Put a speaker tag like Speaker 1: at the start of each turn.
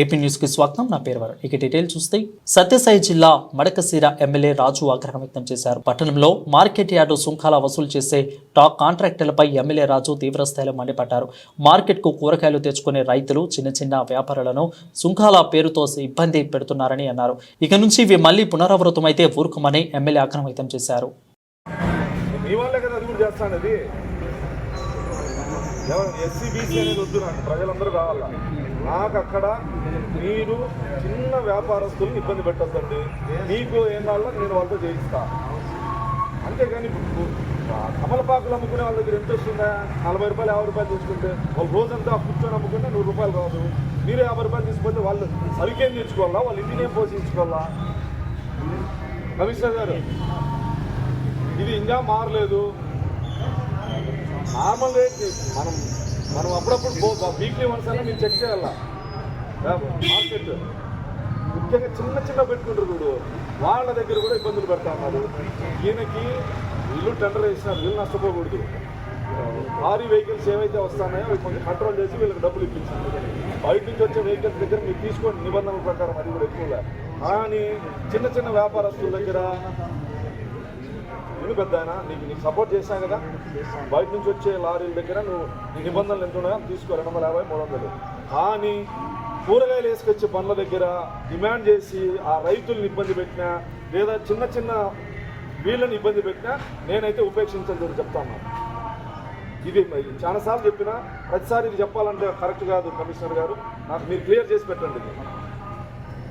Speaker 1: AP న్యూస్కి స్వాగతం. నా పేరు వరుణ్. ఇక డీటెయిల్ చూస్తే సత్యసాయి జిల్లా మడకసీర ఎమ్మెల్యే రాజు ఆగ్రహం వ్యక్తం చేశారు. పట్టణంలో మార్కెట్ యార్డు సుంకాల వసూలు చేసే టాక్ కాంట్రాక్టర్లపై ఎమ్మెల్యే రాజు తీవ్రస్థాయిలో మండిపడ్డారు. మార్కెట్కు కూరగాయలు తెచ్చుకునే రైతులు చిన్న చిన్న వ్యాపారులను సుంకాల పేరుతో ఇబ్బంది పెడుతున్నారని అన్నారు. ఇక నుంచి ఇవి మళ్ళీ పునరావృతమైతే ఊరుకోమని ఎమ్మెల్యే ఆగ్రహం వ్యక్తం చేశారు.
Speaker 2: ఎవరు ఎస్సీ బీసీ అనేది వద్దు నాకు ప్రజలందరూ కావాలా? నాకు అక్కడ మీరు చిన్న వ్యాపారస్తులను ఇబ్బంది పెట్టద్దండి. మీకు ఏం కావాలో నేను వాళ్ళతో చేయిస్తా. అంతేగాని ఇప్పుడు కమలపాకులు అమ్ముకునే వాళ్ళ దగ్గర ఎంత వస్తుందా? నలభై రూపాయలు యాభై రూపాయలు తీసుకుంటే వాళ్ళు రోజంతా కూర్చొని అమ్ముకుంటే నూరు రూపాయలు కాదు. మీరు యాభై రూపాయలు తీసుకుంటే వాళ్ళు సరికేం తెచ్చుకోవాలా? వాళ్ళు ఇంటిని ఏం పోషించుకోవాలా? కమిషనర్ గారు ఇది ఇంకా మారలేదు. నార్మల్ రేట్ మనం మనం అప్పుడప్పుడు వీక్లీ వన్స్ అన్న మేము చెక్ చేయాలి? మార్కెట్. ముఖ్యంగా చిన్న చిన్న పెట్టుకుంటారు చూడు. వాళ్ళ దగ్గర కూడా ఇబ్బందులు పెడతా ఉన్నారు. ఈయనకి ఇల్లు టెండర్ వేసినారు వీళ్ళు నష్టపోకూడదు. భారీ వెహికల్స్ ఏవైతే వస్తున్నాయో అవి కొంచెం కంట్రోల్ చేసి వీళ్ళకి డబ్బులు ఇప్పించారు బయట నుంచి వచ్చే వెహికల్స్ దగ్గర మీరు తీసుకోండి. నిబంధనల ప్రకారం అది కూడా ఎక్కువగా. కానీ చిన్న చిన్న వ్యాపారస్తుల దగ్గర నేను పెద్ద ఆయన నీకు నీకు సపోర్ట్ చేశాను కదా. బయట నుంచి వచ్చే లారీల దగ్గర నువ్వు నీ నిబంధనలు ఎంత ఉన్నాయో తీసుకో రెండు వందల యాభై మూడు వందలు. కానీ కూరగాయలు వేసుకొచ్చే పనుల దగ్గర డిమాండ్ చేసి ఆ రైతుల్ని ఇబ్బంది పెట్టినా లేదా చిన్న చిన్న వీళ్ళని ఇబ్బంది పెట్టినా నేనైతే ఉపేక్షించలేదు చెప్తాను ఇది చాలాసార్లు చెప్పినా ప్రతిసారి ఇది చెప్పాలంటే కరెక్ట్ కాదు కమిషనర్ గారు. నాకు మీరు క్లియర్ చేసి పెట్టండి.